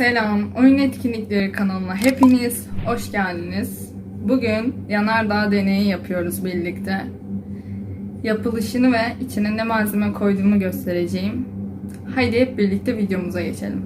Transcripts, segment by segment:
Selam, Oyun Etkinlikleri kanalına hepiniz hoş geldiniz. Bugün yanardağ deneyi yapıyoruz birlikte. Yapılışını ve içine ne malzeme koyduğumu göstereceğim. Haydi hep birlikte videomuza geçelim.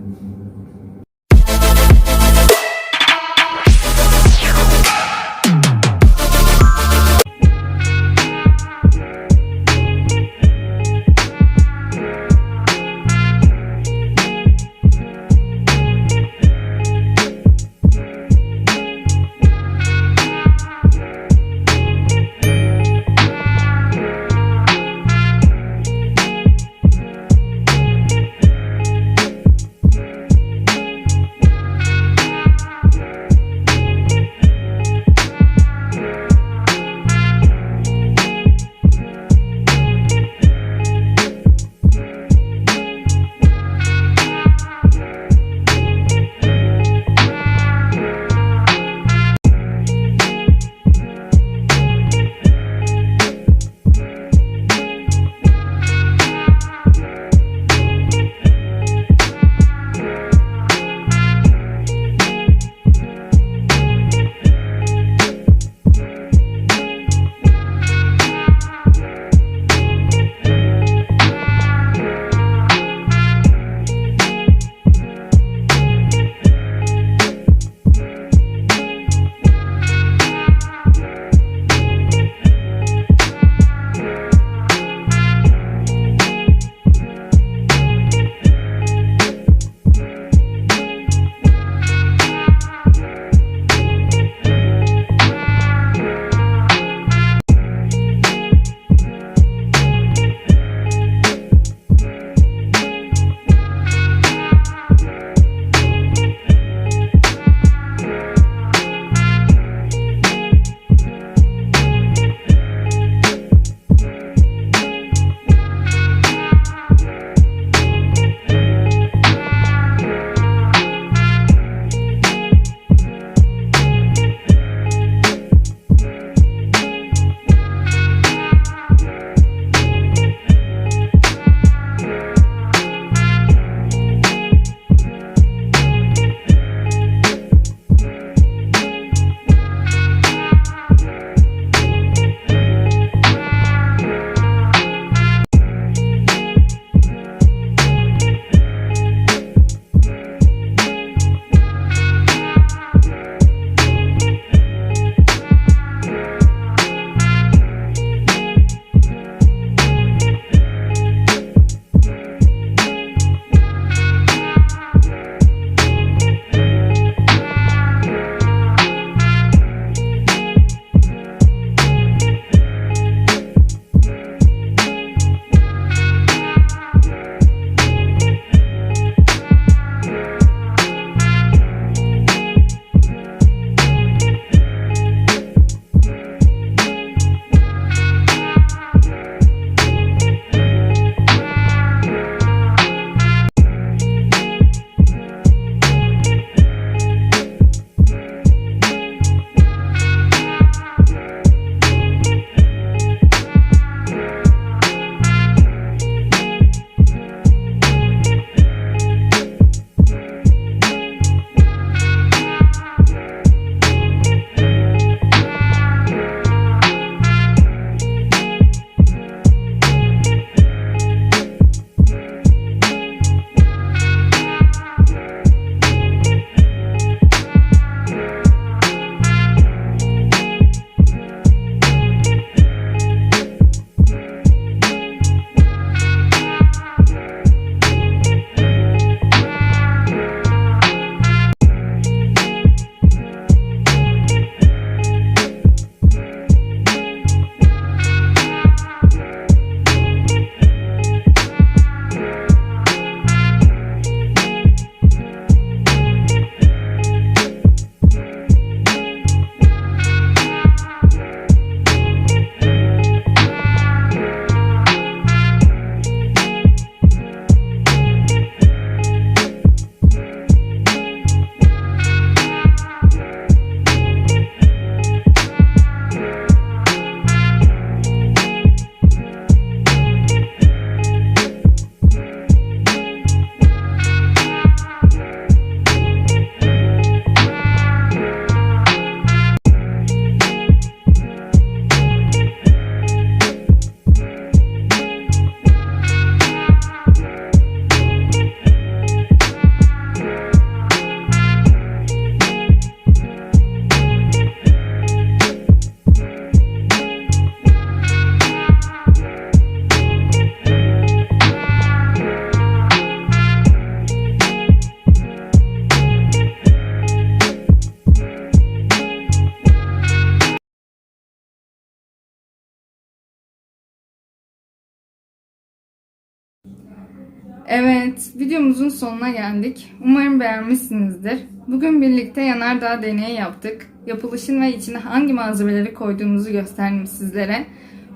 Evet, videomuzun sonuna geldik. Umarım beğenmişsinizdir. Bugün birlikte yanardağ deneyi yaptık. Yapılışını ve içine hangi malzemeleri koyduğumuzu gösterdim sizlere.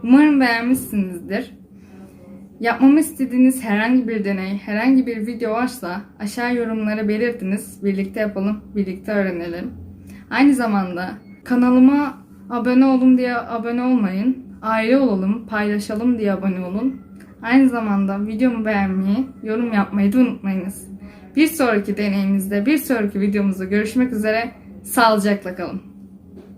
Umarım beğenmişsinizdir. Yapmamı istediğiniz herhangi bir deney, herhangi bir video varsa aşağı yorumlara belirtiniz. Birlikte yapalım, birlikte öğrenelim. Aynı zamanda kanalıma abone olun diye abone olmayın. Aile olalım, paylaşalım diye abone olun. Aynı zamanda videomu beğenmeyi, yorum yapmayı da unutmayınız. Bir sonraki deneyimizde, bir sonraki videomuzda görüşmek üzere. Sağlıcakla kalın.